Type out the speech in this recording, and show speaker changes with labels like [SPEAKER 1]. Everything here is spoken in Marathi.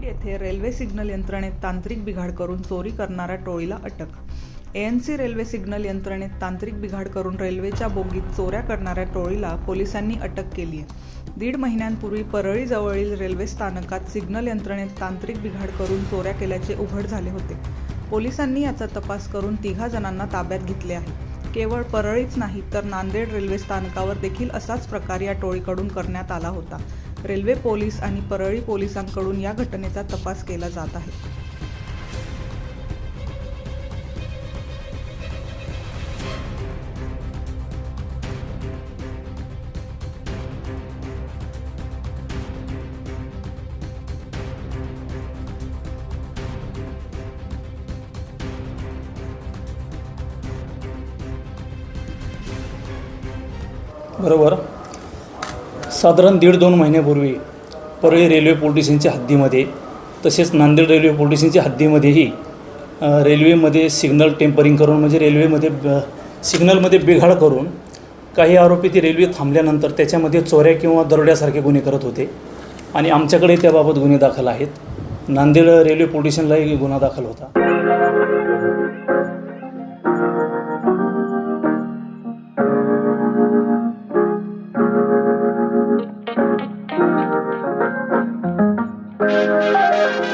[SPEAKER 1] बीड येथे रेल्वे सिग्नल यंत्रणेत तांत्रिक बिघाड करून चोरी करणाऱ्या टोळीला अटक. एएनसी रेल्वे सिग्नल यंत्रणेत तांत्रिक बिघाड करून रेल्वेच्या बोगीत चोऱ्या करणाऱ्या टोळीला पोलिसांनी अटक केली आहे. दीड महिन्यांपूर्वी परळीजवळील रेल्वे स्थानकात सिग्नल यंत्रणेत तांत्रिक बिघाड करून चोऱ्या केल्याचे उघड झाले होते. पोलिसांनी याचा तपास करून तिघा जणांना ताब्यात घेतले आहे. केवळ परळीच नाही तर नांदेड रेल्वे स्थानकावर देखील असाच प्रकार या टोळीकडून करण्यात आला होता. रेल्वे पोलीस आणि परळी पोलिसांकडून या घटनेचा तपास केला जात आहे.
[SPEAKER 2] बरोबर. साधारण दीड दोन महिन्यापूर्वी परळी रेल्वे पोलिटिशनच्या हद्दीमध्ये तसेच नांदेड रेल्वे पोलिटिशनच्या हद्दीमध्येही रेल्वेमध्ये सिग्नल टेम्परिंग करून म्हणजे रेल्वेमध्ये ब- सिग्नलमध्ये बिघाड करून काही आरोपी ती रेल्वे थांबल्यानंतर त्याच्यामध्ये चोऱ्या किंवा दरोड्यासारखे गुन्हे करत होते. आणि आमच्याकडे त्याबाबत गुन्हे दाखल आहेत. नांदेड रेल्वे पोलिटिशनलाही गुन्हा दाखल होता. Thank you.